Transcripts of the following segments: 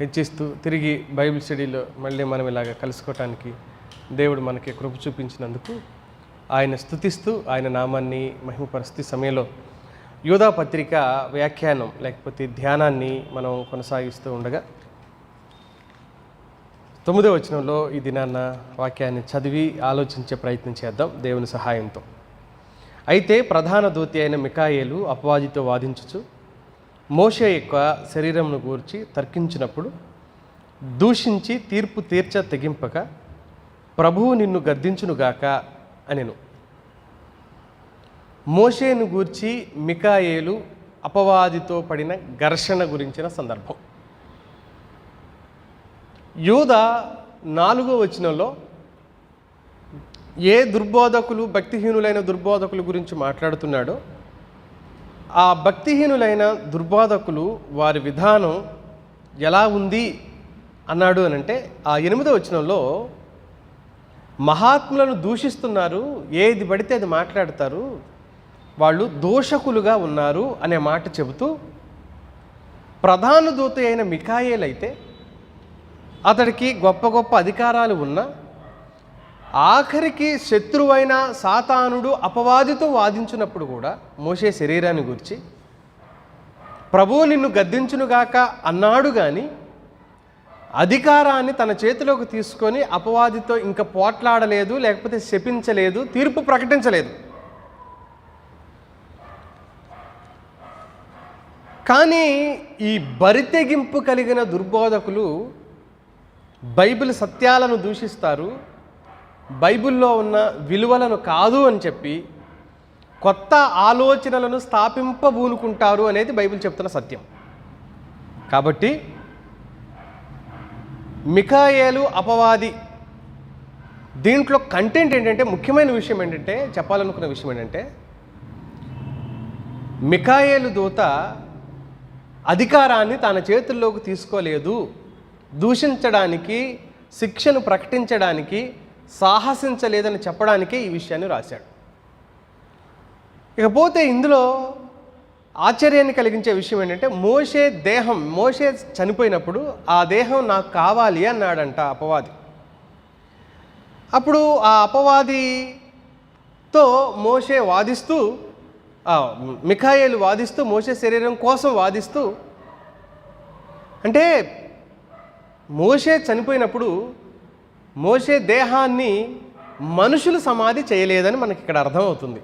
హెచ్చిస్తూ తిరిగి బైబిల్ స్టడీలో మళ్ళీ మనం ఇలాగ కలుసుకోవటానికి దేవుడు మనకి కృప చూపించినందుకు ఆయన స్థుతిస్తూ ఆయన నామాన్ని మహిమపరుస్తూ సమయంలో యోధా పత్రిక వ్యాఖ్యానం లేకపోతే ధ్యానాన్ని మనం కొనసాగిస్తూ ఉండగా తొమ్మిదో వచనంలో ఈ దినాన్న వాక్యాన్ని చదివి ఆలోచించే ప్రయత్నం చేద్దాం దేవుని సహాయంతో. అయితే ప్రధాన దూతి అయిన మికాయేలు అపవాదితో వాదించుచు మోషే యొక్క శరీరమును గూర్చి తర్కించినప్పుడు దూషించి తీర్పు తీర్చ తెగింపక ప్రభువు నిన్ను గద్దించునుగాక అనెను. మోషేను గూర్చి మికాయేలు అపవాదితో పడిన ఘర్షణ గురించిన సందర్భం. యూద నాలుగో వచనంలో ఏ దుర్బోధకులు భక్తిహీనులైన దుర్బోధకుల గురించి మాట్లాడుతున్నాడో ఆ భక్తిహీనులైన దుర్బోధకులు వారి విధానం ఎలా ఉంది అన్నాడు అని అంటే ఆ ఎనిమిదో వచనంలో మహాత్ములను దూషిస్తున్నారు ఏది పడితే అది మాట్లాడతారు వాళ్ళు దోషకులుగా ఉన్నారు అనే మాట చెబుతూ ప్రధాన దూత అయిన మికాయేలైతే అతడికి గొప్ప గొప్ప అధికారాలు ఉన్నా ఆఖరికి శత్రువైన సాతానుడు అపవాదితో వాదించినప్పుడు కూడా మోసే శరీరాన్ని గురించి ప్రభువు నిన్ను గద్దించునుగాక అన్నాడు కానీ అధికారాన్ని తన చేతిలోకి తీసుకొని అపవాదితో ఇంకా పోట్లాడలేదు లేకపోతే శపించలేదు తీర్పు ప్రకటించలేదు. కానీ ఈ బరితెగింపు కలిగిన దుర్బోధకులు బైబిల్ సత్యాలను దూషిస్తారు బైబిల్లో ఉన్న విలువలను కాదు అని చెప్పి కొత్త ఆలోచనలను స్థాపింపబూనుకుంటారు అనేది బైబిల్ చెప్తున్న సత్యం. కాబట్టి మికాయేలు అపవాది దీంట్లో కంటెంట్ ఏంటంటే ముఖ్యమైన విషయం ఏంటంటే చెప్పాలనుకున్న విషయం ఏంటంటే మికాయేలు దూత అధికారాన్ని తన చేతుల్లోకి తీసుకోలేదు. దూషించడానికి శిక్షను ప్రకటించడానికి సాహసించలేదని చెప్పడానికే ఈ విషయాన్ని రాశాడు. ఇకపోతే ఇందులో ఆశ్చర్యాన్ని కలిగించే విషయం ఏంటంటే మోషే దేహం మోషే చనిపోయినప్పుడు ఆ దేహం నాకు కావాలి అన్నాడంట అపవాది. అప్పుడు ఆ అపవాదితో మోషే వాదిస్తూ మిఖాయేలు వాదిస్తూ మోషే శరీరం కోసం వాదిస్తూ అంటే మోషే చనిపోయినప్పుడు మోషే దేహాన్ని మనుషులు సమాధి చేయలేదని మనకి ఇక్కడ అర్థమవుతుంది.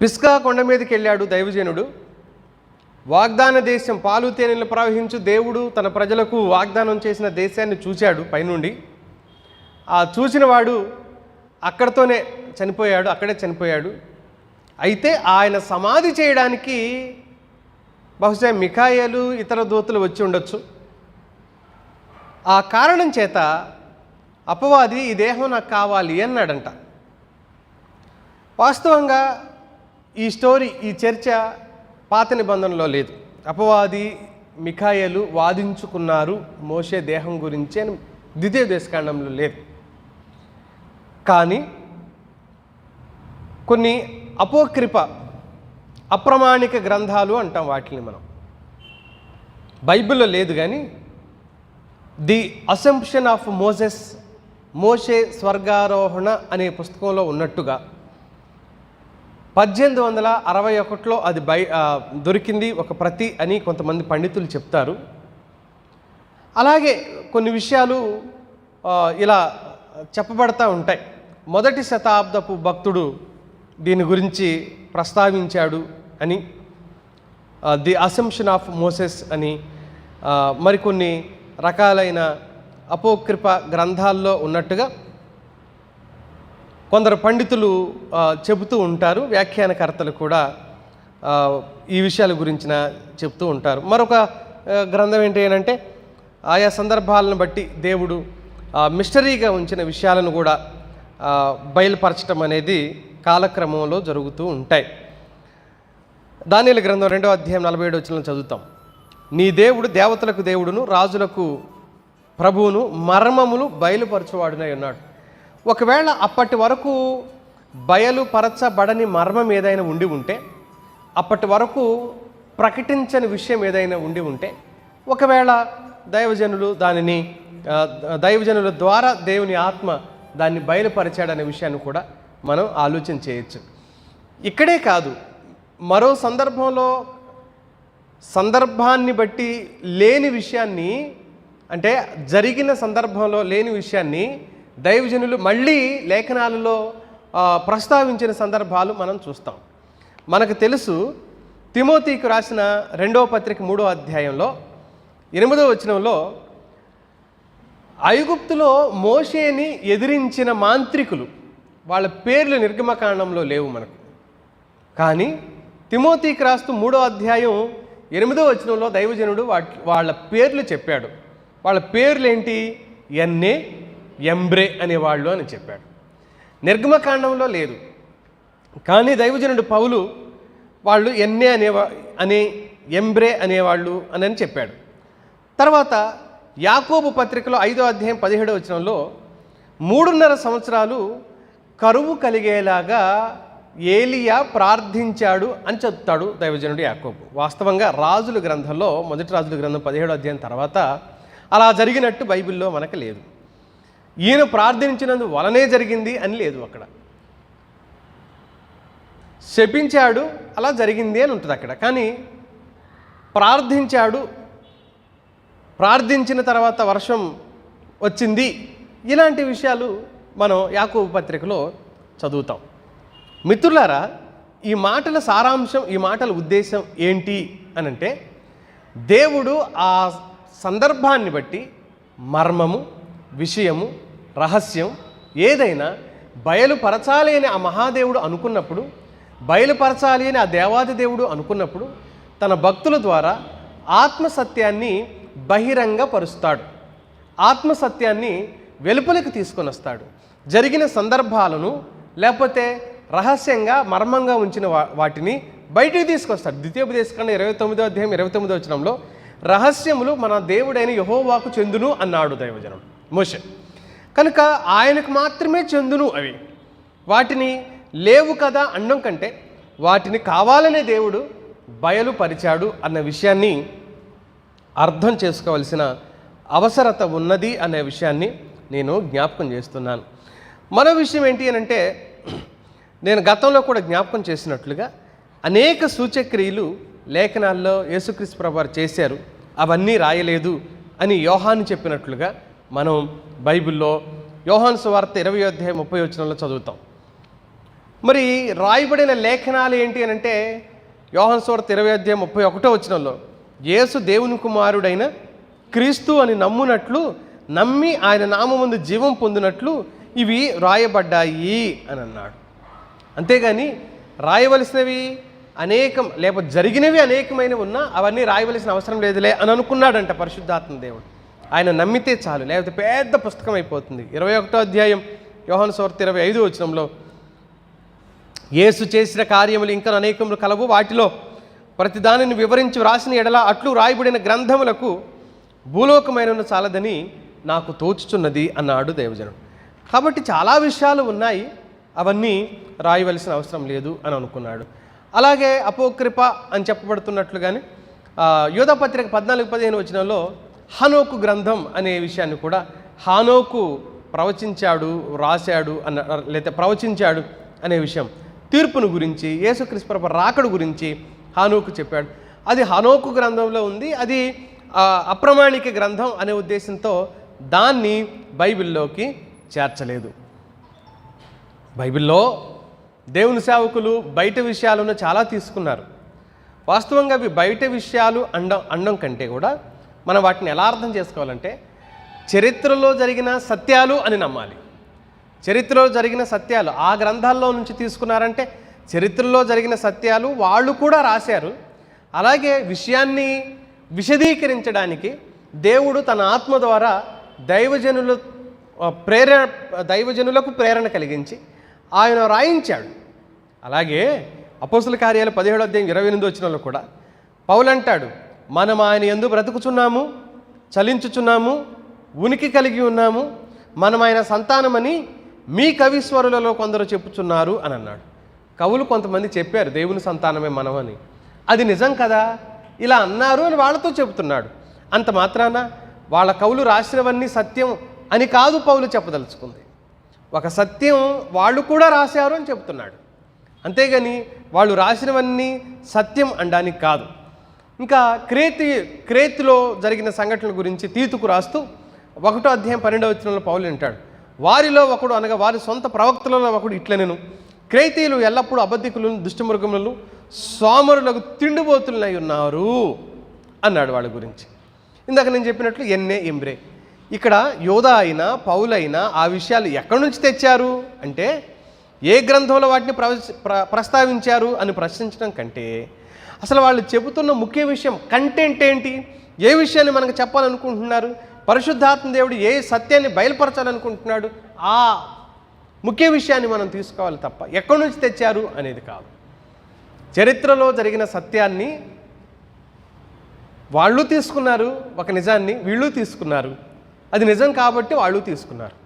పిస్కా కొండ మీదకి వెళ్ళాడు దైవజనుడు. వాగ్దాన దేశం పాలు తేనెలు ప్రవహించు దేవుడు తన ప్రజలకు వాగ్దానం చేసిన దేశాన్ని చూశాడు పైనుండి. ఆ చూసిన వాడు చనిపోయాడు అక్కడే చనిపోయాడు. అయితే ఆయన సమాధి చేయడానికి బహుశా మిఖాయలు ఇతర దూతలు వచ్చి ఉండొచ్చు. ఆ కారణం చేత అపవాది ఈ దేహం నాకు కావాలి అన్నాడంట. వాస్తవంగా ఈ స్టోరీ ఈ చర్చ పాత నిబంధనలో లేదు. అపవాది మిఖాయలు వాదించుకున్నారు మోసే దేహం గురించి అని ద్వితీయ దేశకాండంలో లేదు. కానీ కొన్ని అపోకృప అప్రమాణిక గ్రంథాలు అంటాం వాటిని మనం. బైబిల్లో లేదు కానీ ది అసెంప్షన్ ఆఫ్ మోసెస్ మోషే స్వర్గారోహణ అనే పుస్తకంలో ఉన్నట్టుగా పద్దెనిమిది వందల అరవై ఒకటిలో అది బై దొరికింది ఒక ప్రతి అని కొంతమంది పండితులు చెప్తారు. అలాగే కొన్ని విషయాలు ఇలా చెప్పబడతా ఉంటాయి. మొదటి శతాబ్దపు భక్తుడు దీని గురించి ప్రస్తావించాడు అని ది అసెంప్షన్ ఆఫ్ మోసెస్ అని మరికొన్ని రకాలైన అపోకృప గ్రంథాల్లో ఉన్నట్టుగా కొందరు పండితులు చెబుతూ ఉంటారు. వ్యాఖ్యానకర్తలు కూడా ఈ విషయాల గురించిన చెప్తూ ఉంటారు. మరొక గ్రంథం ఏంటి అంటే ఆయా సందర్భాలను బట్టి దేవుడు మిస్టరీగా ఉంచిన విషయాలను కూడా బయలుపరచడం అనేది కాలక్రమంలో జరుగుతూ ఉంటాయి. దానిల గ్రంథం రెండో అధ్యాయం నలభై ఏడు వచ్చిన చదువుతాం. నీ దేవుడు దేవతలకు దేవుడును రాజులకు ప్రభువును మర్మములు బయలుపరచువాడునై ఉన్నాడు. ఒకవేళ అప్పటి వరకు బయలుపరచబడని మర్మం ఏదైనా ఉండి ఉంటే అప్పటి వరకు ప్రకటించని విషయం ఏదైనా ఉండి ఉంటే ఒకవేళ దైవజనులు దానిని దైవజనుల ద్వారా దేవుని ఆత్మ దాన్ని బయలుపరిచాడనే విషయాన్ని కూడా మనం ఆలోచన చేయొచ్చు. ఇక్కడే కాదు మరో సందర్భంలో సందర్భాన్ని బట్టి లేని విషయాన్ని అంటే జరిగిన సందర్భంలో లేని విషయాన్ని దైవజనులు మళ్ళీ లేఖనాలలో ప్రస్తావించిన సందర్భాలు మనం చూస్తాం. మనకు తెలుసు తిమోతికి రాసిన రెండవ పత్రిక మూడో అధ్యాయంలో ఎనిమిదో వచనంలో ఐగుప్తులో మోషేని ఎదిరించిన మాంత్రికులు వాళ్ళ పేర్లు నిర్గమకాండంలో లేవు మనకు. కానీ తిమోతికి రాస్తూ మూడో అధ్యాయం ఎనిమిదో వచనంలో దైవజనుడు వాళ్ళ పేర్లు చెప్పాడు. వాళ్ళ పేర్లు ఏంటి ఎన్నే ఎంబ్రే అనేవాళ్ళు అని చెప్పాడు. నిర్గమకాండంలో లేదు. కానీ దైవజనుడు పౌలు వాళ్ళు ఎన్నే అనేవా అనే ఎంబ్రే అనేవాళ్ళు అని అని చెప్పాడు. తర్వాత యాకోబు పత్రికలో ఐదో అధ్యాయం పదిహేడో వచనంలో మూడున్నర సంవత్సరాలు కరువు కలిగేలాగా ఏలియా ప్రార్థించాడు అని చెప్తాడు దైవజనుడు యాకోబు. వాస్తవంగా రాజుల గ్రంథంలో మొదటి రాజుల గ్రంథం పదిహేడు అధ్యాయం తర్వాత అలా జరిగినట్టు బైబిల్లో మనకు లేదు. ఈయన ప్రార్థించినందు వలనే జరిగింది అని లేదు అక్కడ. శపించాడు అలా జరిగింది అని ఉంటుంది అక్కడ. కానీ ప్రార్థించాడు ప్రార్థించిన తర్వాత వర్షం వచ్చింది. ఇలాంటి విషయాలు మనం యాకోబు పత్రికలో చదువుతాం. మిత్రులారా ఈ మాటల సారాంశం ఈ మాటల ఉద్దేశం ఏంటి అని అంటే దేవుడు ఆ సందర్భాన్ని బట్టి మర్మము విషయము రహస్యం ఏదైనా బయలుపరచాలి అని ఆ మహాదేవుడు అనుకున్నప్పుడు బయలుపరచాలి అని ఆ దేవాది దేవుడు అనుకున్నప్పుడు తన భక్తుల ద్వారా ఆత్మసత్యాన్ని బహిరంగపరుస్తాడు. ఆత్మసత్యాన్ని వెలుపలికి తీసుకొని వస్తాడు జరిగిన సందర్భాలను లేకపోతే రహస్యంగా మర్మంగా ఉంచిన వా- వాటిని బయటికి తీసుకొస్తాడు. ద్వితీయోపదేశకాండ ఇరవై తొమ్మిదో అధ్యాయం ఇరవై తొమ్మిదో వచనంలో రహస్యములు మన దేవుడైన యహోవాకు చెందును అన్నాడు దైవజనం మోషే. కనుక ఆయనకు మాత్రమే చెందును అవి. వాటిని లేవు కదా అనడం కంటే వాటిని కావాలనే దేవుడు బయలుపరిచాడు అన్న విషయాన్ని అర్థం చేసుకోవలసిన అవసరత ఉన్నది అనే విషయాన్ని నేను జ్ఞాపకం చేస్తున్నాను. మరో విషయం ఏంటి అని అంటే నేను గతంలో కూడా జ్ఞాపకం చేసినట్లుగా అనేక సూచక్రియలు లేఖనాల్లో యేసుక్రీస్తు ప్రభువారు చేశారు. అవన్నీ రాయలేదు అని యోహాను చెప్పినట్లుగా మనం బైబిల్లో యోహాను సువార్త ఇరవై అధ్యాయం ముప్పై వచనంలో చదువుతాం. మరి రాయబడిన లేఖనాలు ఏంటి అని అంటే యోహాను సువార్త ఇరవై అధ్యాయం ముప్పై ఒకటో వచనంలో యేసు దేవుని కుమారుడైన క్రీస్తు అని నమ్మునట్లు నమ్మి ఆయన నామముందు జీవం పొందినట్లు ఇవి రాయబడ్డాయి అని అన్నాడు. అంతేగాని రాయవలసినవి అనేకం లేకపోతే జరిగినవి అనేకమైనవి ఉన్నా అవన్నీ రాయవలసిన అవసరం లేదులే అని అనుకున్నాడంట పరిశుద్ధాత్మ దేవుడు. ఆయన నమ్మితే చాలు లేకపోతే పెద్ద పుస్తకం అయిపోతుంది. ఇరవై ఒకటో అధ్యాయం యోహన్ సువార్త ఇరవై ఐదు వచనంలో యేసు చేసిన కార్యములు ఇంకా అనేకములు కలవు. వాటిలో ప్రతి దానిని వివరించి వ్రాసిన ఎడల అట్లు రాయబడిన గ్రంథములకు భూలోకమైన చాలదని నాకు తోచుచున్నది అన్నాడు దేవజనుడు. కాబట్టి చాలా విషయాలు ఉన్నాయి. అవన్నీ రాయవలసిన అవసరం లేదు అని అనుకున్నాడు. అలాగే అపోకృప అని చెప్పబడుతున్నట్లుగానే యోధపత్రిక పద్నాలుగు పదిహేను వచనంలో హనోకు గ్రంథం అనే విషయాన్ని కూడా హానోకు ప్రవచించాడు రాశాడు అన్న లేకపోతే ప్రవచించాడు అనే విషయం. తీర్పును గురించి యేసుక్రీస్తు ప్రభు రాకడు గురించి హానోకు చెప్పాడు. అది హనోకు గ్రంథంలో ఉంది. అది అప్రమాణిక గ్రంథం అనే ఉద్దేశంతో దాన్ని బైబిల్లోకి చేర్చలేదు. బైబిల్లో దేవుని సేవకులు బయట విషయాలను చాలా తీసుకున్నారు. వాస్తవంగా అవి బయట విషయాలు అండం అండం కంటే కూడా మనం వాటిని ఎలా అర్థం చేసుకోవాలంటే చరిత్రలో జరిగిన సత్యాలు అని నమ్మాలి. చరిత్రలో జరిగిన సత్యాలు ఆ గ్రంథాల్లో నుంచి తీసుకున్నారంటే చరిత్రలో జరిగిన సత్యాలు వాళ్ళు కూడా రాశారు. అలాగే విషయాన్ని విశదీకరించడానికి దేవుడు తన ఆత్మ ద్వారా దైవజనులు ప్రేరణ దైవజనులకు ప్రేరణ కలిగించి ఆయన రాయించాడు. అలాగే అపోసుల కార్యాలు పదిహేడు అధ్యాయం ఇరవై ఎనిమిది వచ్చినలో కూడా పౌలు అంటాడు మనం ఆయన ఎందు బ్రతుకుచున్నాము చలించుచున్నాము ఉనికి కలిగి ఉన్నాము మనం ఆయన సంతానమని మీ కవిస్వరులలో కొందరు చెప్పుచున్నారు అని అన్నాడు. కవులు కొంతమంది చెప్పారు దేవుని సంతానమే మనమని. అది నిజం కదా? ఇలా అన్నారు అని వాళ్ళతో చెబుతున్నాడు. అంత మాత్రాన వాళ్ళ కవులు రాసినవన్నీ సత్యం అని కాదు పౌలు చెప్పదలుచుకుంది. ఒక సత్యం వాళ్ళు కూడా రాశారు అని చెప్తున్నాడు. అంతేగాని వాళ్ళు రాసినవన్నీ సత్యం అనడానికి కాదు. ఇంకా క్రేతి క్రేతిలో జరిగిన సంఘటనల గురించి తీతుకు రాస్తూ ఒకటో అధ్యాయం పన్నెండవ వచనంలో పౌలు అంటాడు వారిలో ఒకడు అనగా వారి సొంత ప్రవక్తలలో ఒకడు ఇట్లనెను. క్రేతీయులు ఎల్లప్పుడూ అబద్ధికులు దుష్టమృగములను సోమరులకు తిండిపోతులై ఉన్నారు అన్నాడు వాళ్ళ గురించి. ఇందాక నేను చెప్పినట్లు ఎన్నే ఎంబ్రే. ఇక్కడ యోధ అయినా పౌలైనా ఆ విషయాలు ఎక్కడి నుంచి తెచ్చారు? అంటే ఏ గ్రంథంలో వాటిని ప్రస్తావించారు అని ప్రశ్నించడం కంటే అసలు వాళ్ళు చెబుతున్న ముఖ్య విషయం కంటెంట్ ఏంటి? ఏ విషయాన్ని మనకు చెప్పాలనుకుంటున్నారు? పరిశుద్ధాత్మ దేవుడు ఏ సత్యాన్ని బయలుపరచాలనుకుంటున్నాడు? ఆ ముఖ్య విషయాన్ని మనం తీసుకోవాలి తప్ప ఎక్కడి నుంచి తెచ్చారు అనేది కాదు. చరిత్రలో జరిగిన సత్యాన్ని వాళ్ళు తీసుకున్నారు ఒక నిజాన్ని వీళ్ళు తీసుకున్నారు. అది నిజం కాబట్టి వాళ్ళు తీసుకున్నారు.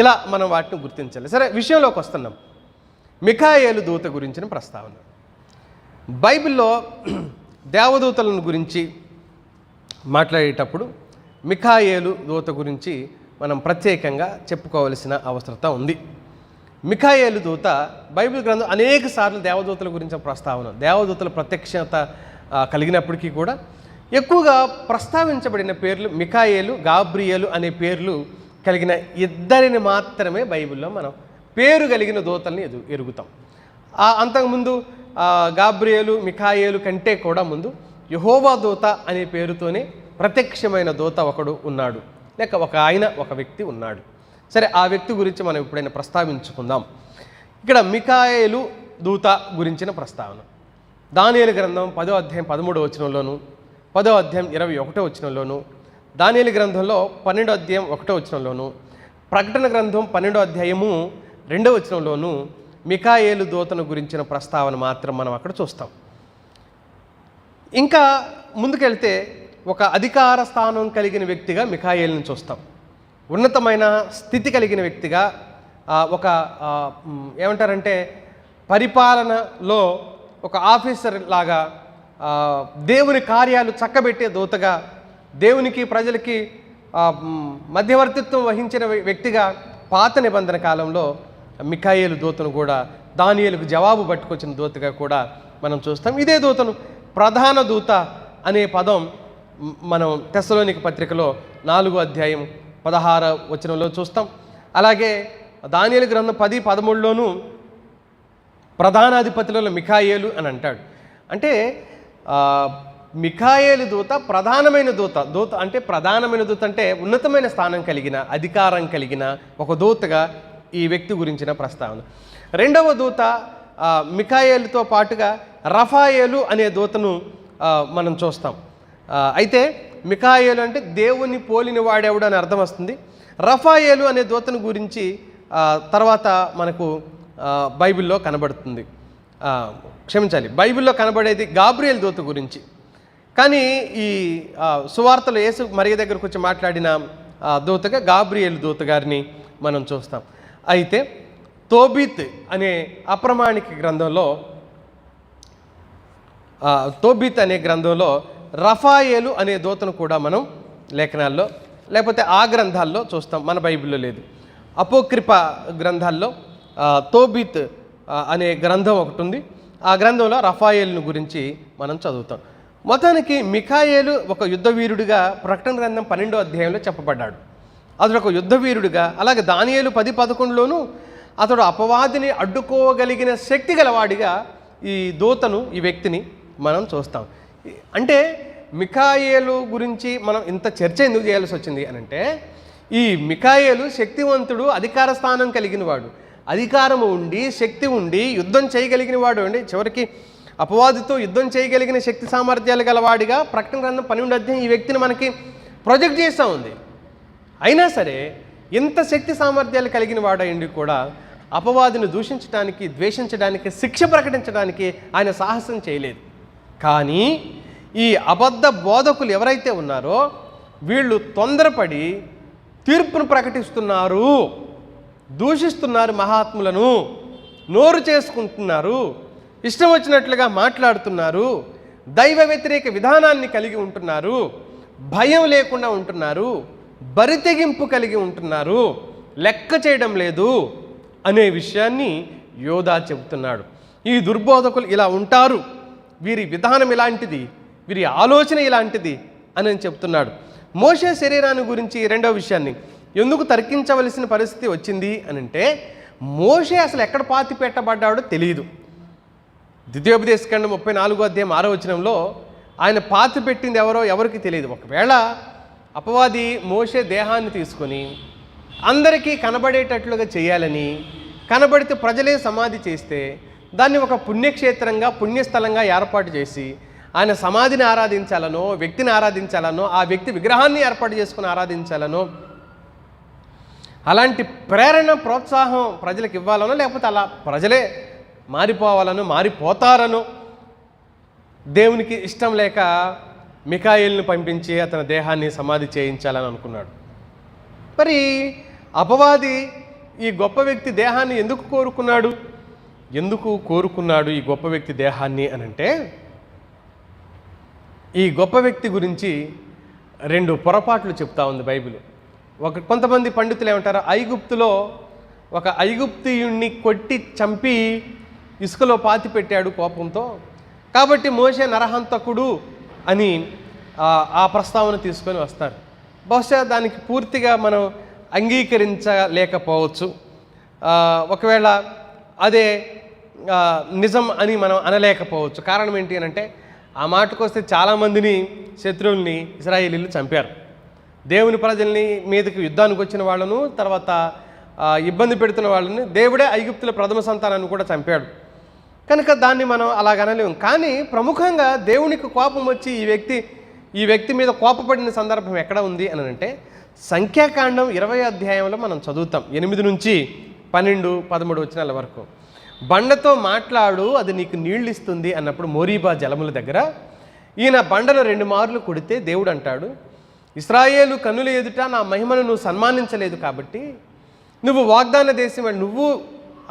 ఇలా మనం వాటిని గుర్తించాలి. సరే విషయంలోకి వస్తున్నాం. మిఖాయేలు దూత గురించిన ప్రస్తావన. బైబిల్లో దేవదూతలను గురించి మాట్లాడేటప్పుడు మిఖాయేలు దూత గురించి మనం ప్రత్యేకంగా చెప్పుకోవలసిన అవసరత ఉంది. మిఖాయేలు దూత బైబిల్ గ్రంథం అనేక సార్లు దేవదూతల గురించిన ప్రస్తావన దేవదూతల ప్రత్యక్షత కలిగినప్పటికీ కూడా ఎక్కువగా ప్రస్తావించబడిన పేర్లు మికాయేలు గాబ్రియేలు అనే పేర్లు కలిగిన ఇద్దరిని మాత్రమే బైబిల్లో మనం పేరు కలిగిన దూతల్ని ఎదు ఎరుగుతాం. అంతకుముందు గాబ్రియేలు మిఖాయేలు కంటే కూడా ముందు యహోవా దూత అనే పేరుతోనే ప్రత్యక్షమైన దూత ఒకడు ఉన్నాడు. లేక ఒక ఆయన ఒక వ్యక్తి ఉన్నాడు. సరే ఆ వ్యక్తి గురించి మనం ఎప్పుడైనా ప్రస్తావించుకుందాం. ఇక్కడ మికాయేలు దూత గురించిన ప్రస్తావన. దానియేలు గ్రంథం పదో అధ్యాయం పదమూడు వచనంలోను పదో అధ్యాయం ఇరవై ఒకటో వచనంలోను దానియేలు గ్రంథంలో పన్నెండో అధ్యాయం ఒకటో వచనంలోను ప్రకటన గ్రంథం పన్నెండో అధ్యాయము రెండో వచనంలోను మికాయేలు దూతను గురించిన ప్రస్తావన మాత్రం మనం అక్కడ చూస్తాం. ఇంకా ముందుకెళ్తే ఒక అధికార స్థానం కలిగిన వ్యక్తిగా మిఖాయిల్ని చూస్తాం. ఉన్నతమైన స్థితి కలిగిన వ్యక్తిగా ఒక ఏమంటారంటే పరిపాలనలో ఒక ఆఫీసర్ లాగా దేవుని కార్యాలు చక్కబెట్టే దూతగా దేవునికి ప్రజలకి మధ్యవర్తిత్వం వహించిన వ్యక్తిగా పాత నిబంధన కాలంలో మిఖాయేలు దూతను కూడా దానియలకు జవాబు పట్టుకొచ్చిన దూతగా కూడా మనం చూస్తాం. ఇదే దూతను ప్రధాన దూత అనే పదం మనం తెస్సలోనిక పత్రికలో నాలుగో అధ్యాయం పదహార వచనంలో చూస్తాం. అలాగే దానియలు గ్రంథం పది పదమూడులోనూ ప్రధానాధిపతులలో మిఖాయేలు అని అంటాడు. అంటే మిఖాయేలు దూత ప్రధానమైన దూత. దూత అంటే ప్రధానమైన దూత అంటే ఉన్నతమైన స్థానం కలిగిన అధికారం కలిగిన ఒక దూతగా ఈ వ్యక్తి గురించిన ప్రస్తావన. రెండవ దూత మిఖాయేలుతో పాటుగా రఫాయేలు అనే దూతను మనం చూస్తాం. అయితే మిఖాయేలు అంటే దేవుని పోలిన వాడేవాడు అని అర్థం వస్తుంది. రఫాయేలు అనే దూతను గురించి తర్వాత మనకు బైబిల్లో కనబడుతుంది. క్షమించాలి. బైబిల్లో కనబడేది గాబ్రియల్ దూత గురించి. కానీ ఈ సువార్తలు యేసు మరియ దగ్గరకు వచ్చి మాట్లాడిన దూతగా గాబ్రియల్ దూత గారిని మనం చూస్తాం. అయితే తోబిత్ అనే అప్రమాణిక గ్రంథంలో తోబిత్ అనే గ్రంథంలో రఫాయేలు అనే దూతను కూడా మనం లేఖనాల్లో లేకపోతే ఆ గ్రంథాల్లో చూస్తాం. మన బైబిల్లో లేదు. అపోక్రిప గ్రంథాల్లో తోబిత్ అనే గ్రంథం ఒకటి ఉంది ఆ గ్రంథంలో రఫాయేల్ను గురించి మనం చదువుతాం. మొత్తానికి మిఖాయేలు ఒక యుద్ధవీరుడిగా ప్రకటన గ్రంథం పన్నెండో అధ్యాయంలో చెప్పబడ్డాడు. అతడు ఒక యుద్ధవీరుడిగా అలాగే దానియేలు పది పదకొండులోనూ అతడు అపవాదిని అడ్డుకోగలిగిన శక్తి గలవాడిగా ఈ దూతను ఈ వ్యక్తిని మనం చూస్తాం. అంటే మిఖాయేలు గురించి మనం ఇంత చర్చ ఎందుకు చేయాల్సి వచ్చింది అని అంటే ఈ మిఖాయేలు శక్తివంతుడు అధికార స్థానం కలిగిన వాడు అధికారము ఉండి శక్తి ఉండి యుద్ధం చేయగలిగిన వాడు అండి. చివరికి అపవాదితో యుద్ధం చేయగలిగిన శక్తి సామర్థ్యాలు గలవాడిగా ప్రకటన గ్రంథం పన్నెండు అధ్యాయం ఈ వ్యక్తిని మనకి ప్రొజెక్ట్ చేస్తూ ఉంది. అయినా సరే ఇంత శక్తి సామర్థ్యాలు కలిగిన వాడైండి కూడా అపవాదిని దూషించడానికి ద్వేషించడానికి శిక్ష ప్రకటించడానికి ఆయన సాహసం చేయలేదు. కానీ ఈ అబద్ధ బోధకులు ఎవరైతే ఉన్నారో వీళ్ళు తొందరపడి తీర్పును ప్రకటిస్తున్నారు. దూషిస్తున్నారు మహాత్ములను నోరు చేసుకుంటున్నారు ఇష్టం వచ్చినట్లుగా మాట్లాడుతున్నారు దైవ వ్యతిరేక విధానాన్ని కలిగి ఉంటున్నారు భయం లేకుండా ఉంటున్నారు బరితెగింపు కలిగి ఉంటున్నారు లెక్క చేయడం లేదు అనే విషయాన్ని యోధా చెబుతున్నాడు. ఈ దుర్బోధకులు ఇలా ఉంటారు. వీరి విధానం ఇలాంటిది వీరి ఆలోచన ఇలాంటిది అని చెప్తున్నాడు మోషే శరీరాన్ని గురించి రెండవ విషయాన్ని ఎందుకు తర్కించవలసిన పరిస్థితి వచ్చింది అని అంటే మోషే అసలు ఎక్కడ పాతి పెట్టబడ్డాడో తెలియదు ద్వితీయోపదేశకాండం ముప్పై నాలుగో అధ్యాయం ఆరో వచనంలో ఆయన పాతి పెట్టింది ఎవరో ఎవరికి తెలియదు ఒకవేళ అపవాది మోసే దేహాన్ని తీసుకొని అందరికీ కనబడేటట్లుగా చేయాలని కనబడితే ప్రజలే సమాధి చేస్తే దాన్ని ఒక పుణ్యక్షేత్రంగా పుణ్యస్థలంగా ఏర్పాటు చేసి ఆయన సమాధిని ఆరాధించాలనో వ్యక్తిని ఆరాధించాలనో ఆ వ్యక్తి విగ్రహాన్ని ఏర్పాటు చేసుకుని ఆరాధించాలనో అలాంటి ప్రేరణ ప్రోత్సాహం ప్రజలకు ఇవ్వాలనో లేకపోతే అలా ప్రజలే మారిపోవాలనో మారిపోతారనో దేవునికి ఇష్టం లేక మికాయిల్ని పంపించి అతని దేహాన్ని సమాధి చేయించాలని అనుకున్నాడు. మరి అపవాది ఈ గొప్ప వ్యక్తి దేహాన్ని ఎందుకు కోరుకున్నాడు? ఎందుకు కోరుకున్నాడు ఈ గొప్ప వ్యక్తి దేహాన్ని అని అంటే ఈ గొప్ప వ్యక్తి గురించి రెండు పొరపాట్లు చెప్తా ఉంది బైబిల్. ఒక కొంతమంది పండితులు ఏమంటారు? ఐగుప్తులో ఒక ఐగుప్తియుణ్ణి కొట్టి చంపి ఇసుకలో పాతి పెట్టాడు కోపంతో. కాబట్టి మోసే నరహంతకుడు అని ఆ, ప్రస్తావన తీసుకొని వస్తారు. బహుశా దానికి పూర్తిగా మనం అంగీకరించలేకపోవచ్చు. ఒకవేళ అదే నిజం అని మనం అనలేకపోవచ్చు. కారణం ఏంటి అని అంటే ఆ మాటకు వస్తే చాలామందిని శత్రువుల్ని ఇస్రాయేలీలు చంపారు. దేవుని ప్రజల్ని మీదకి యుద్ధానికి వచ్చిన వాళ్ళను తర్వాత ఇబ్బంది పెడుతున్న వాళ్ళని దేవుడే ఐగుప్తుల ప్రథమ సంతానాన్ని కూడా చంపాడు. కనుక దాన్ని మనం అలాగనలేము కానీ ప్రముఖంగా దేవునికి కోపం వచ్చి ఈ వ్యక్తి ఈ వ్యక్తి మీద కోపపడిన సందర్భం ఎక్కడ ఉంది అని అంటే సంఖ్యాకాండం ఇరవై అధ్యాయంలో మనం చదువుతాం. ఎనిమిది నుంచి పన్నెండు పదమూడు వచ్చినాల వరకు. బండతో మాట్లాడు అది నీకు నీళ్ళు ఇస్తుంది అన్నప్పుడు మోరీబా జలముల దగ్గర ఈయన బండను రెండు మార్లు కొడితే దేవుడు అంటాడు ఇస్రాయేలు కన్నుల ఎదుట నా మహిమను నువ్వు సన్మానించలేదు కాబట్టి నువ్వు వాగ్దాన దేశం నువ్వు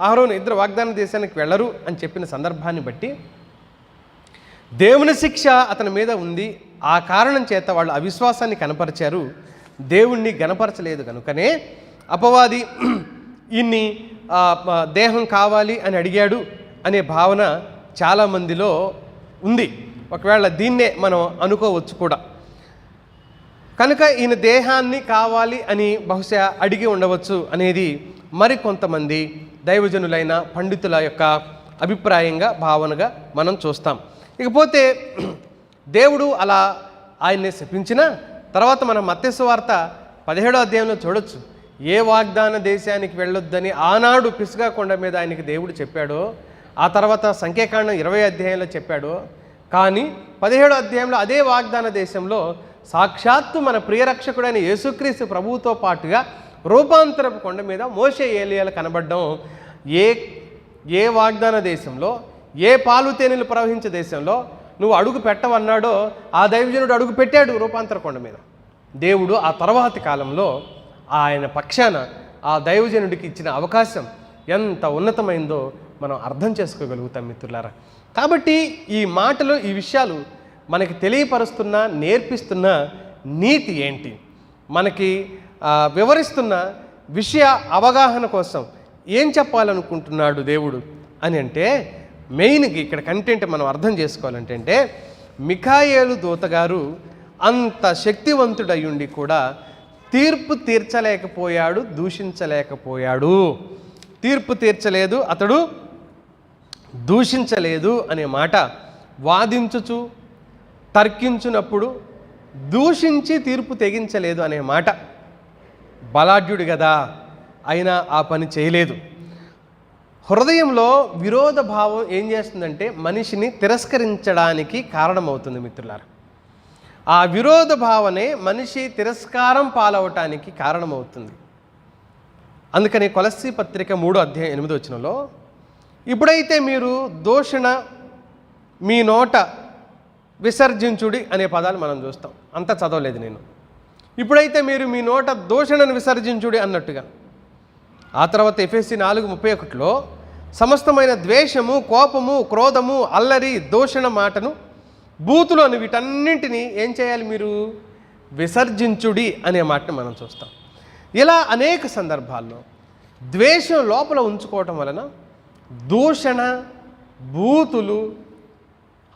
ఆరోను ఇద్దరు వాగ్దాన దేశానికి వెళ్ళరు అని చెప్పిన సందర్భాన్ని బట్టి దేవుని శిక్ష అతని మీద ఉంది. ఆ కారణం చేత వాళ్ళు అవిశ్వాసాన్ని కనపరిచారు. దేవుణ్ణి గనపరచలేదు కనుకనే అపవాది ఇన్ని దేహం కావాలి అని అడిగాడు అనే భావన చాలామందిలో ఉంది. ఒకవేళ దీన్నే మనం అనుకోవచ్చు కూడా. కనుక ఈయన దేహాన్ని కావాలి అని బహుశా అడిగి ఉండవచ్చు అనేది మరికొంతమంది దైవజనులైన పండితుల యొక్క అభిప్రాయంగా భావనగా మనం చూస్తాం. ఇకపోతే దేవుడు అలా ఆయన్ని శపించిన తర్వాత మనం మత్స్సు వార్త పదిహేడో అధ్యాయంలో చూడొచ్చు. ఏ వాగ్దాన దేశానికి వెళ్ళొద్దని ఆనాడు పిసుగా కొండ మీద ఆయనకి దేవుడు చెప్పాడో ఆ తర్వాత సంఖ్యాకాండం ఇరవై అధ్యాయంలో చెప్పాడో కానీ పదిహేడో అధ్యాయంలో అదే వాగ్దాన దేశంలో సాక్షాత్తు మన ప్రియరక్షకుడైన యేసుక్రీస్తు ప్రభువుతో పాటుగా రూపాంతరపు కొండ మీద మోసే ఏలియాలు కనబడడం ఏ ఏ వాగ్దాన దేశంలో ఏ పాలు తేనెలు ప్రవహించే దేశంలో నువ్వు అడుగు పెట్టవన్నాడో ఆ దైవజనుడు అడుగు పెట్టాడు రూపాంతర కొండ మీద. దేవుడు ఆ తర్వాతి కాలంలో ఆయన పక్షాన ఆ దైవజనుడికి ఇచ్చిన అవకాశం ఎంత ఉన్నతమైందో మనం అర్థం చేసుకోగలుగుతాం మిత్రులారా. కాబట్టి ఈ మాటలు ఈ విషయాలు మనకి తెలియపరుస్తున్న నేర్పిస్తున్న నీతి ఏంటి? మనకి వివరిస్తున్న విషయ అవగాహన కోసం ఏం చెప్పాలనుకుంటున్నాడు దేవుడు అని అంటే మెయిన్గా ఇక్కడ కంటెంట్ మనం అర్థం చేసుకోవాలంటే అంటే మిఖాయేలు దూతగారు అంత శక్తివంతుడయ్యుండి కూడా తీర్పు తీర్చలేకపోయాడు దూషించలేకపోయాడు. తీర్పు తీర్చలేదు అతడు దూషించలేదు అనే మాట వాదించుచు తర్కించినప్పుడు దూషించి తీర్పు తెగించలేదు అనే మాట. బలాఢ్యుడు కదా అయినా ఆ పని చేయలేదు. హృదయంలో విరోధ భావం ఏం చేస్తుందంటే మనిషిని తిరస్కరించడానికి కారణమవుతుంది మిత్రులారా. ఆ విరోధ భావనే మనిషి తిరస్కారం పాలవటానికి కారణమవుతుంది. అందుకని కొలస్సి పత్రిక మూడు అధ్యాయం ఎనిమిది వచ్చినలో ఇప్పుడైతే మీరు దూషణ మీ నోట విసర్జించుడి అనే పదాలు మనం చూస్తాం. అంత చదవలేదు నేను. ఇప్పుడైతే మీరు మీ నోట దూషణను విసర్జించుడి అన్నట్టుగా. ఆ తర్వాత ఎఫ్ఎస్సి నాలుగు ముప్పై ఒకటిలో సమస్తమైన ద్వేషము కోపము క్రోధము అల్లరి దూషణ మాటను బూతులను వీటన్నింటినీ ఏం చేయాలి మీరు? విసర్జించుడి అనే మాటని మనం చూస్తాం. ఇలా అనేక సందర్భాల్లో ద్వేషం లోపల ఉంచుకోవటం వలన దూషణ బూతులు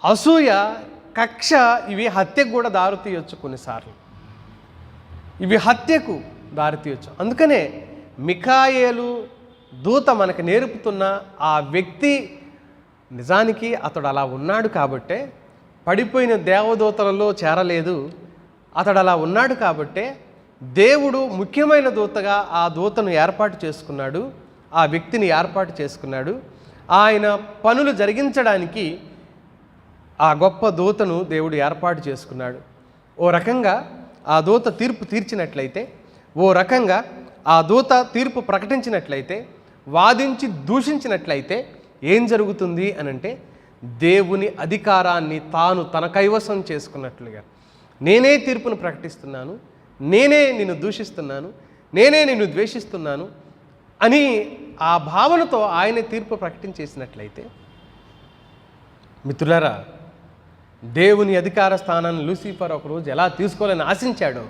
అసూయ కక్ష ఇవి హత్యకు కూడా దారితీయొచ్చు కొన్నిసార్లు. ఇవి హత్యకు దారితీయొచ్చు అందుకనే మిఖాయేలు దూత మనకు నేర్పుతున్న ఆ వ్యక్తి నిజానికి అతడు అలా ఉన్నాడు కాబట్టే పడిపోయిన దేవదూతలలో చేరలేదు. అతడు అలా ఉన్నాడు కాబట్టే దేవుడు ముఖ్యమైన దూతగా ఆ దూతను ఏర్పాటు చేసుకున్నాడు. ఆ వ్యక్తిని ఏర్పాటు చేసుకున్నాడు. ఆయన పనులు జరిగించడానికి ఆ గొప్ప దూతను దేవుడు ఏర్పాటు చేసుకున్నాడు. ఓ రకంగా ఆ దూత తీర్పు తీర్చినట్లయితే ఓ రకంగా ఆ దూత తీర్పు ప్రకటించినట్లయితే వాదించి దూషించినట్లయితే ఏం జరుగుతుంది అని అంటే దేవుని అధికారాన్ని తాను తన కైవసం చేసుకున్నట్లుగా. నేనే తీర్పును ప్రకటిస్తున్నాను నేనే నిన్ను దూషిస్తున్నాను నేనే నిన్ను ద్వేషిస్తున్నాను అని ఆ భావనతో ఆయన తీర్పు ప్రకటించేసినట్లయితే మిత్రులారా దేవుని అధికార స్థానాన్ని లూసిఫర్ ఒకరోజు ఎలా తీసుకోవాలని ఆశించాడో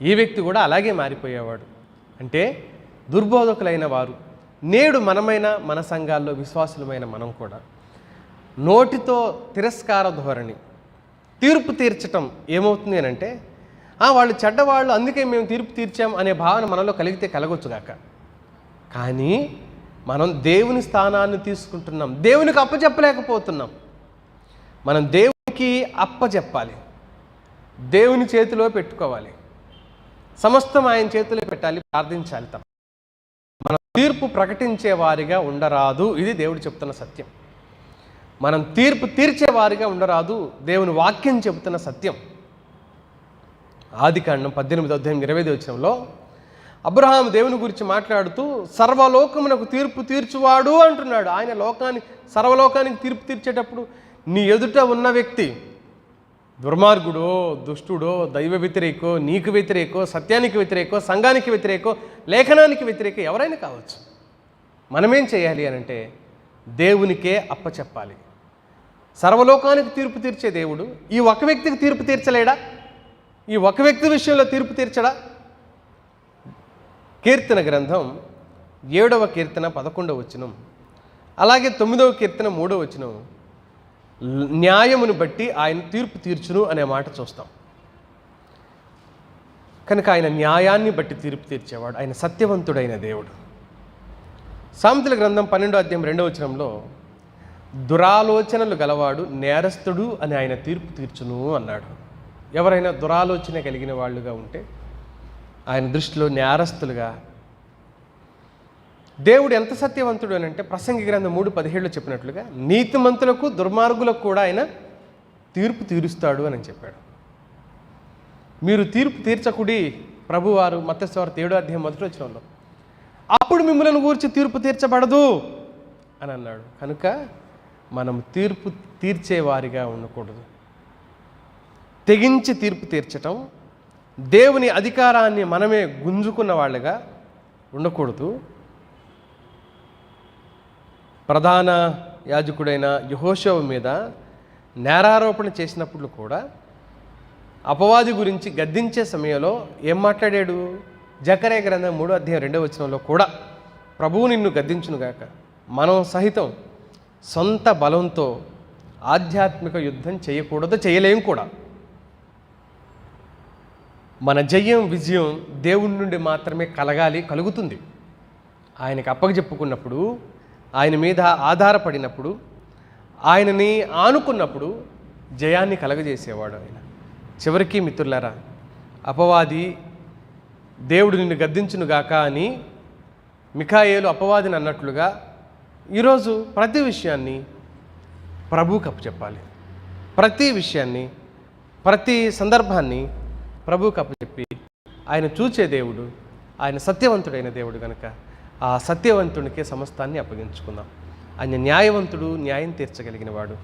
ఈ వ్యక్తి కూడా అలాగే మారిపోయేవాడు. అంటే దుర్బోధకులైన వారు నేడు మనమైన మన సంఘాల్లో విశ్వాసులమైన మనం కూడా. నోటితో తిరస్కార ధోరణి తీర్పు తీర్చటం ఏమవుతుంది అని అంటే "ఆ, వాళ్ళు చెడ్డవాళ్ళు అందుకే మేము తీర్పు తీర్చాం అనే భావన మనలో కలిగితే కలగొచ్చుగాక కానీ మనం దేవుని స్థానాన్ని తీసుకుంటున్నాం దేవునికి అప్పచెప్పలేకపోతున్నాం. మనం దేవునికి అప్పచెప్పాలి దేవుని చేతిలో పెట్టుకోవాలి. సమస్తం ఆయన చేతిలో పెట్టాలి ప్రార్థించాలి తప్ప. మనం తీర్పు ప్రకటించే వారిగా ఉండరాదు ఇది దేవుడు చెప్తున్న సత్యం. మనం తీర్పు తీర్చేవారిగా ఉండరాదు దేవుని వాక్యం చెబుతున్న సత్యం. ఆది కాండం పద్దెనిమిది అధ్యాయం ఇరవై వచ్చినంలో అబ్రహాం దేవుని గురించి మాట్లాడుతూ సర్వలోకమునకు తీర్పు తీర్చువాడు అంటున్నాడు. ఆయన లోకానికి సర్వలోకానికి తీర్పు తీర్చేటప్పుడు నీ ఎదుట ఉన్న వ్యక్తి దుర్మార్గుడో దుష్టుడో దైవ వ్యతిరేకో నీకు వ్యతిరేకో సత్యానికి వ్యతిరేకో సంఘానికి వ్యతిరేకో లేఖనానికి వ్యతిరేకో ఎవరైనా కావచ్చు. మనమేం చేయాలి అని అంటే దేవునికే అప్పచెప్పాలి. సర్వలోకానికి తీర్పు తీర్చే దేవుడు ఈ ఒక వ్యక్తికి తీర్పు తీర్చలేడా? ఈ ఒక వ్యక్తి విషయంలో తీర్పు తీర్చడా? కీర్తన గ్రంథం ఏడవ కీర్తన పదకొండవ వచనం అలాగే తొమ్మిదవ కీర్తన మూడవ వచనం న్యాయమును బట్టి ఆయన తీర్పు తీర్చును అనే మాట చూస్తాం. కనుక ఆయన న్యాయాన్ని బట్టి తీర్పు తీర్చేవాడు ఆయన సత్యవంతుడైన దేవుడు. సామెతల గ్రంథం పన్నెండో అధ్యాయం రెండవ వచనంలో దురాలోచనలు గలవాడు నేరస్తుడు అని ఆయన తీర్పు తీర్చును అన్నాడు. ఎవరైనా దురాలోచన కలిగిన వాళ్ళుగా ఉంటే ఆయన దృష్టిలో నేరస్తులుగా దేవుడు ఎంత సత్యవంతుడు అని అంటే ప్రసంగి గ్రంథం మూడు పదిహేడులో చెప్పినట్లుగా నీతిమంతులకు దుర్మార్గులకు కూడా ఆయన తీర్పు తీరుస్తాడు అని చెప్పాడు. మీరు తీర్పు తీర్చకుడి ప్రభువారు మత్స్యవారు ఏడో అధ్యాయం మొదటి వచ్చినంలో అప్పుడు మిమ్మల్ని గూర్చి తీర్పు తీర్చబడదు అని అన్నాడు. కనుక మనం తీర్పు తీర్చేవారిగా ఉండకూడదు. తెగించి తీర్పు తీర్చటం దేవుని అధికారాన్ని మనమే గుంజుకున్న వాళ్ళగా ఉండకూడదు. ప్రధాన యాజకుడైన యహోషవ మీద నేరారోపణ చేసినప్పుడు కూడా అపవాది గురించి గద్దించే సమయంలో ఏం మాట్లాడాడు? జకరే గ్రంథం మూడో అధ్యాయం రెండవ వచనంలో కూడా ప్రభువు నిన్ను గద్దించునుగాక మనం సహితం సొంత బలంతో ఆధ్యాత్మిక యుద్ధం చేయకూడదు చేయలేం కూడా. మన జయం విజయం దేవుడి నుండి మాత్రమే కలగాలి కలుగుతుంది. ఆయనకి అప్పగజెప్పుకున్నప్పుడు ఆయన మీద ఆధారపడినప్పుడు ఆయనని ఆనుకున్నప్పుడు జయాన్ని కలగజేసేవాడు ఆయన. చివరికి మిత్రులారా అపవాది దేవుడు నిన్ను గద్దించునుగాక అని మిఖాయేలు అపవాదిని అన్నట్లుగా ఈరోజు ప్రతి విషయాన్ని ప్రభువుకి అప్పచెప్పాలి ప్రతి విషయాన్ని ప్రతి సందర్భాన్ని ప్రభువుకి అప్పచెప్పి ఆయన చూచే దేవుడు ఆయన సత్యవంతుడైన దేవుడు కనుక ఆ సత్యవంతునికే సమస్తాన్ని అప్పగించుకుందాం. ఆయన న్యాయవంతుడు న్యాయం తీర్చగలిగిన వాడు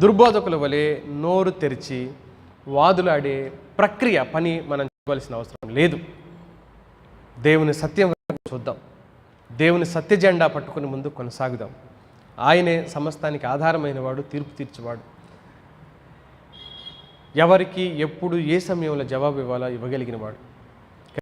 దుర్బోధకుల వలె నోరు తెరిచి వాదులాడే ప్రక్రియ పని మనం చేయవలసిన అవసరం లేదు. దేవుని సత్యం చూద్దాం. దేవుని సత్య జెండా పట్టుకుని ముందు కొనసాగుదాం. ఆయనే సమస్తానికి ఆధారమైన వాడు తీర్పు తీర్చేవాడు. ఎవరికి ఎప్పుడు ఏ సమయంలో జవాబు ఇవ్వాలో ఇవ్వగలిగిన వాడు